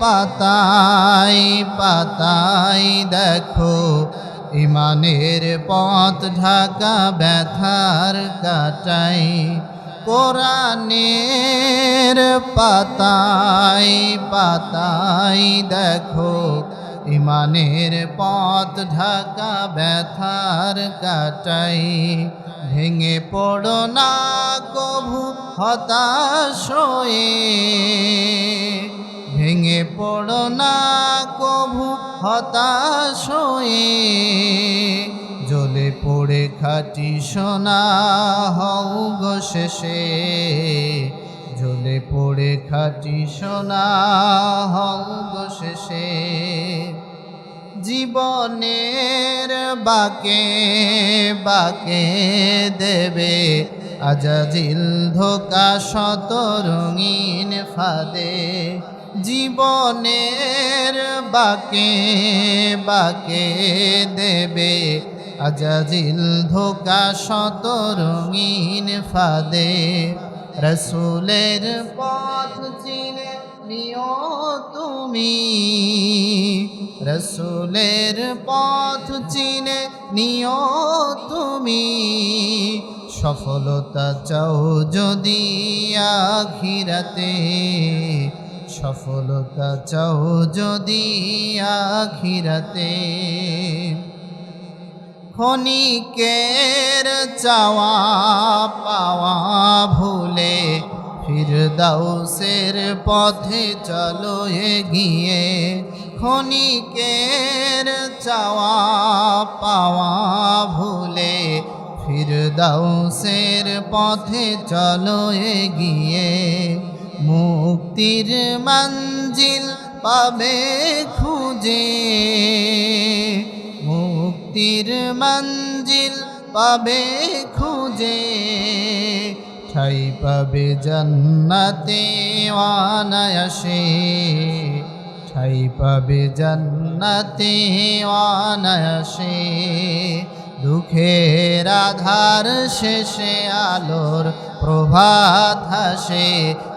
পাতায় পাতাই দেখো, ইমানের পথ ঢাকা ব্যথার কাটাই। কোরআনের পাতাই পাতাই দেখো, ইমানের পথ ঢাকা ব্যথার কাটাই। ভেঙে পড়ো না কভু হতাশ পড়ো না কভু হতাশ জ্বলে পড়ে খাটি সোনা হও গো শেষে। জ্বলে পড়ে খাটি সোনা হও গো শেষে। জীবনের বাকে বাকে দেবে আজাজিল ধোকা শত রঙিন ফাদে। জীবনের বাকে বাকে দেবে আজাজিল ধোকা শত রঙিন ফাদে। রসুলের পথ চিনে নিও তুমি। রসুলের পথ চিনে নিও তুমি। সফলতা চাও যদি আখিরাতে। সফলতা চাও যদি আখিরাতে। ক্ষণিকের চাওয়া পাওয়া ভুলে ফিরদাউসের পথে চলো এগিয়ে। ক্ষণিকের চাওয়া পাওয়া ভুলে ফিরদাউসের পথে চলো এগিয়ে। মুক্তির মঞ্জিল পাবে খুঁজে। মুক্তির মঞ্জিল পাবে খুঁজে। ঠাই পাবে জান্নাতে ওয়ানায়াসে ঠাই পাবে জান্নাতে ওয়ানায়াসে দুঃখের আধার শেষে আলোর প্রভাত হাসে।